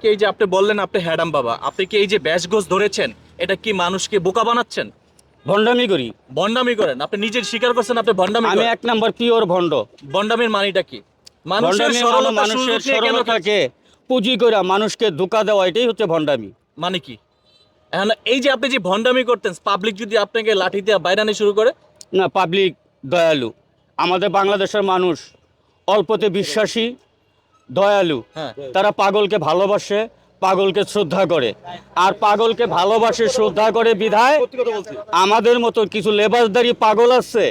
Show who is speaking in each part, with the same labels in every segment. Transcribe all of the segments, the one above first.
Speaker 1: কি এই যে আপনি বললেন আপনি হ্যাডাম বাবা আপনি কি এই যে ব্যাসগোজ ধরেছেন এটা কি মানুষকে বোকা বানাচ্ছেন?
Speaker 2: ভণ্ডামি করি।
Speaker 1: ভণ্ডামি করেন আপনি নিজের স্বীকার করছেন আপনি ভণ্ডামি
Speaker 2: আমি এক নাম্বার পিওর ভণ্ড।
Speaker 1: ভণ্ডামির মানিটা কি? মানুষের সরলতা
Speaker 2: মানুষের? সরলতাকে পুঁজি করে মানুষকে ধোকা দেওয়া এটাই হচ্ছে ভণ্ডামি।
Speaker 1: মানে কি? এখন এই যে আপনি যে ভণ্ডামি করতেন পাবলিক যদি আপনাকে লাঠি দিয়ে বাইরানি শুরু করে?
Speaker 2: না পাবলিক দয়ালু। আমাদের বাংলাদেশের মানুষ অল্পতে বিশ্বাসী দয়ালু।
Speaker 1: হ্যাঁ।
Speaker 2: তারা পাগলকে ভালোবাসে পাগলকে শ্রদ্ধা করে। আর পাগলকে ভালোবাসে শ্রদ্ধা করে বিধায় আমাদের মতো কিছু লেবাসদারি পাগল আছে।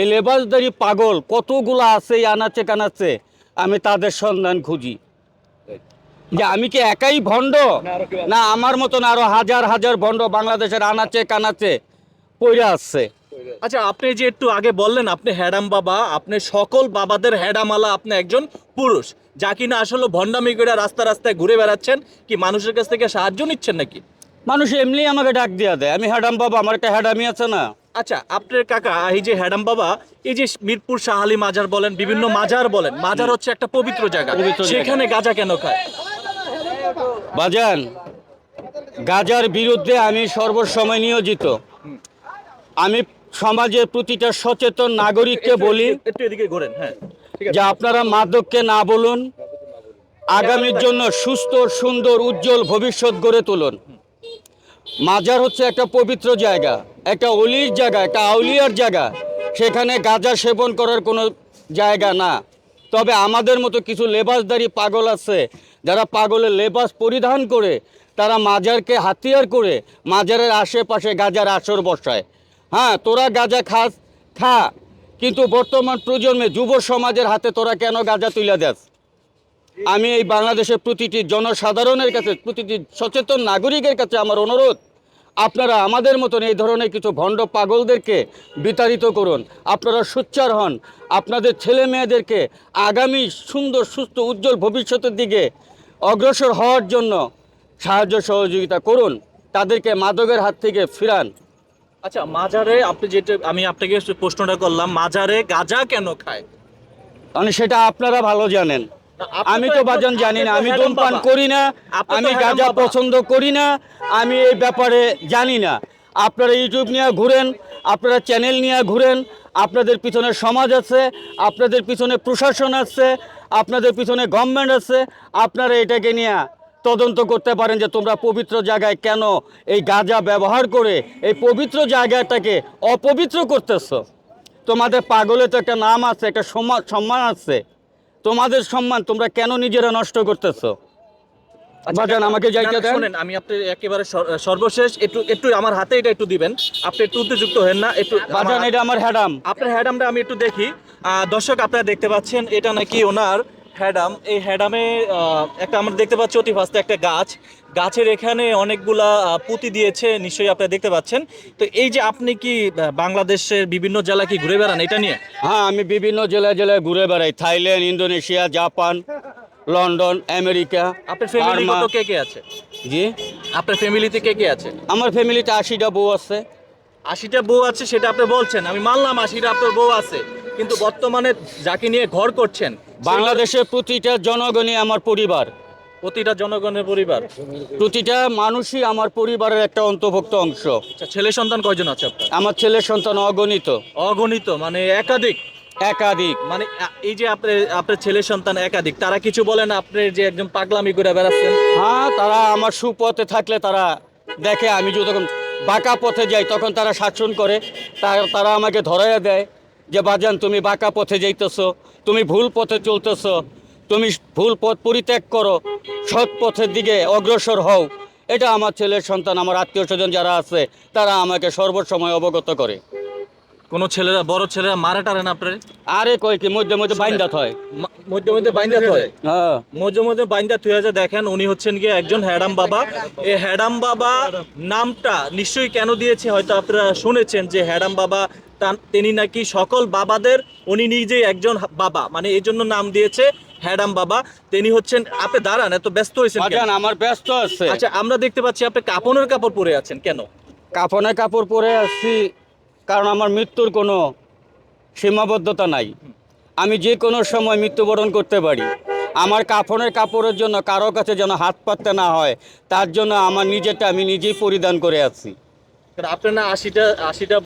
Speaker 2: এই লেবাসদারি পাগল কতগুলো আছে আনাচে কানাচে আমি তাদের সন্ধান খুঁজি। যে আমি কি একাই ভণ্ড? না আমার মতন আরও হাজার হাজার ভণ্ড বাংলাদেশের আনাচে কানাচে পইরা আসছে
Speaker 1: আচ্ছা আপনি যে একটু আগে বললেন আপনি হ্যাডাম বাবা আপনি সকল বাবাদের হ্যাডামালা আপনি একজন পুরুষ। যা কিনা আসলে ভণ্ডামি করে রাস্তা রাস্তায় ঘুরে বেড়াচ্ছেন কি মানুষের কাছ থেকে সাহায্য নিচ্ছেন নাকি?
Speaker 2: মানুষ এমনি আমাকে ডাক দিয়া দেয়। আমি হ্যাডাম বাবা আমার একটা হ্যাডামি আছে না।
Speaker 1: আচ্ছা আপনার কাকা এই যে হ্যাডাম বাবা এই যে মিরপুর শাহালি মাজার বলেন বিভিন্ন মাজার বলেন মাজার হচ্ছে একটা পবিত্র জায়গা। সেখানে গাঁজা কেন খায়?
Speaker 2: বাজান গাজার বিরুদ্ধে আমি সর্বসময় নিয়োজিত। আমি সমাজের প্রতিটা সচেতন নাগরিককে বলি
Speaker 1: একটু এদিকে ঘোরেন হ্যাঁ।
Speaker 2: যে আপনারা মাদককে না বলুন, আগামীর জন্য সুস্থ, সুন্দর, উজ্জ্বল ভবিষ্যৎ গড়ে তুলুন। মাজার হচ্ছে একটা পবিত্র জায়গা, একটা অলির জায়গা, একটা আউলিয়ার জায়গা। সেখানে গাঁজা সেবন করার কোনো জায়গা না। তবে আমাদের মতো কিছু লেবাসদারি পাগল আছে, যারা পাগলের লেবাস পরিধান করে, তারা মাজারকে হাতিয়ার করে মাজারের আশেপাশে গাজার আসর বসায়। হ্যাঁ তোরা গাঁজা খাস খা কিন্তু বর্তমান প্রজন্মে যুব সমাজের হাতে তোরা কেন গাঁজা তুলে দেস? আমি এই বাংলাদেশের প্রতিটি জনসাধারণের কাছে, প্রতিটি সচেতন নাগরিকের কাছে আমার অনুরোধ, আপনারা আমাদের মতন এই ধরনের কিছু ভণ্ড পাগলদেরকে বিতাড়িত করুন। আপনারা সোচ্চার হন। আপনাদের ছেলে মেয়েদেরকে আগামী সুন্দর, সুস্থ, উজ্জ্বল ভবিষ্যতের দিকে অগ্রসর হওয়ার জন্য সাহায্য সহযোগিতা করুন। তাদেরকে মাদকের হাত থেকে ফিরান।
Speaker 1: আচ্ছা মাজারে আপনি যেটা আমি আপনাকে প্রশ্নটা করলাম মাজারে গাঁজা কেন খায়?
Speaker 2: মানে সেটা আপনারা ভালো জানেন। আমি
Speaker 1: তো
Speaker 2: বাজন জানি না আমি ধূমপান করি না আমি গাঁজা পছন্দ করি না আমি এই ব্যাপারে জানি না। আপনারা ইউটিউব নিয়ে ঘুরেন আপনারা চ্যানেল নিয়ে ঘুরেন আপনাদের পিছনে সমাজ আছে আপনাদের পিছনে প্রশাসন আছে আপনাদের পিছনে গভর্নমেন্ট আছে আপনারা এটাকে নিয়ে তদন্ত করতে পারেন যে তোমরা পবিত্র জায়গায় কেন এই গাঁজা ব্যবহার করে এই পবিত্র জায়গাটাকে অপবিত্র করতেছো? তোমাদের পাগলে তো একটা নাম আছে একটা সম্মান সম্মান আছে। তোমাদের সম্মান তোমরা কেন নিজেরা নষ্ট করতেছো?
Speaker 1: আচ্ছা,
Speaker 2: বাজান আমাকে যাইতে দেন।
Speaker 1: শুনেন আমি আপনি একেবারে সর- সর্বশেষ একটু একটু আমার হাতে এটা একটু দিবেন। আপনি একটু উত্তেজিত হেন না একটু
Speaker 2: বাজান এটা আমার হ্যাডাম।
Speaker 1: আপনার হ্যাডামটা আমি একটু দেখি। দর্শক আপনারা দেখতে পাচ্ছেন এটা নাকি ওনার হ্যাডাম এই হ্যাডামে একটা আমরা দেখতে পাচ্ছি অতি ফাস্তে একটা গাছ। গাছের এখানে অনেকগুলা পুঁতি দিয়েছে নিশ্চয়ই আপনারা দেখতে পাচ্ছেন। তো এই যে আপনি কি বাংলাদেশের বিভিন্ন জেলা কি ঘুরে বেড়ান এটা নিয়ে?
Speaker 2: হ্যাঁ আমি বিভিন্ন জেলায় জেলায় ঘুরে বেড়াই। Thailand Indonesia Japan London America
Speaker 1: আপনার ফ্যামিলি। কে কে আছে?
Speaker 2: জি?
Speaker 1: আপনার ফ্যামিলিতে কে কে আছে?
Speaker 2: আমার ফ্যামিলিতে আশিটা বউ আছে।
Speaker 1: আশিটা বউ আছে সেটা আপনি বলছেন। আমি মানলাম আশিটা আপনার বউ আছে। কিন্তু বর্তমানে যাকে নিয়ে ঘর করছেন
Speaker 2: বাংলাদেশের প্রতিটা জনগণই আমার পরিবার।
Speaker 1: প্রতিটা জনগণের পরিবার?
Speaker 2: প্রতিটা মানুষই আমার পরিবারের একটা অন্তর্ভুক্ত অংশ।
Speaker 1: আচ্ছা ছেলে সন্তান কয়জন আছে আপনার?
Speaker 2: আমার ছেলের সন্তান অগণিত।
Speaker 1: অগণিত মানে একাধিক?
Speaker 2: একাধিক।
Speaker 1: মানে এই যে আপনার আপনার ছেলে সন্তান একাধিক তারা কিছু বলেন আপনি যে একদম পাগলামি করে বেড়াচ্ছেন?
Speaker 2: হ্যাঁ তারা আমার সুপথে থাকলে তারা দেখে আমি যখন বাঁকা পথে যাই তখন তারা শাসন করে তারা তারা আমাকে ধরাইয়া দেয়। যে বাজান তুমি বাঁকা পথে যাইতেছো তুমি ভুল পথে চলতেছো তুমি ভুল পথ পরিত্যাগ করো সৎ পথের দিকে অগ্রসর হও। এটা আমার ছেলের সন্তান আমার আত্মীয় স্বজন যারা আছে তারা আমাকে সর্বসময় অবগত করে।
Speaker 1: কোন ছেলেরা বড় ছেলেরা মারা টারেন আপনার?
Speaker 2: আরে কয় কি মধ্যে মধ্যে বাইন্দাত হয়
Speaker 1: মধ্যে মধ্যে বাইন্দা হয়
Speaker 2: হ্যাঁ।
Speaker 1: মধ্যে মধ্যে বাইন্দা তুই যে দেখেন উনি হচ্ছেন গিয়ে একজন হ্যাডাম বাবা। এই হ্যাডাম বাবা নামটা নিশ্চয়ই কেন দিয়েছে? হয়তো আপনারা শুনেছেন যে হ্যাডাম বাবা তিনি নাকি সকল বাবাদের উনি নিজেই একজন বাবা। মানে এই জন্য নাম দিয়েছে হ্যাডাম বাবা। তিনি হচ্ছেন আপনি দাঁড়ান এত ব্যস্ত হয়েছেন কেন?
Speaker 2: আমার ব্যস্ত আছে।
Speaker 1: আচ্ছা আমরা দেখতে পাচ্ছি আপনি কাপনের কাপড় পরে আছেন কেন?
Speaker 2: কাফনে কাপড় পরে আসছি কারণ আমার মৃত্যুর কোনো সীমাবদ্ধতা নাই। আমি যে কোনো সময় মৃত্যুবরণ করতে পারি। আমার কাফনের কাপড়ের জন্য কারও কাছে যেন হাত পাততে না হয় তার জন্য আমার নিজেরটা আমি নিজেই পরিধান করে আছি।
Speaker 1: আপনার না আশিটা আশিটা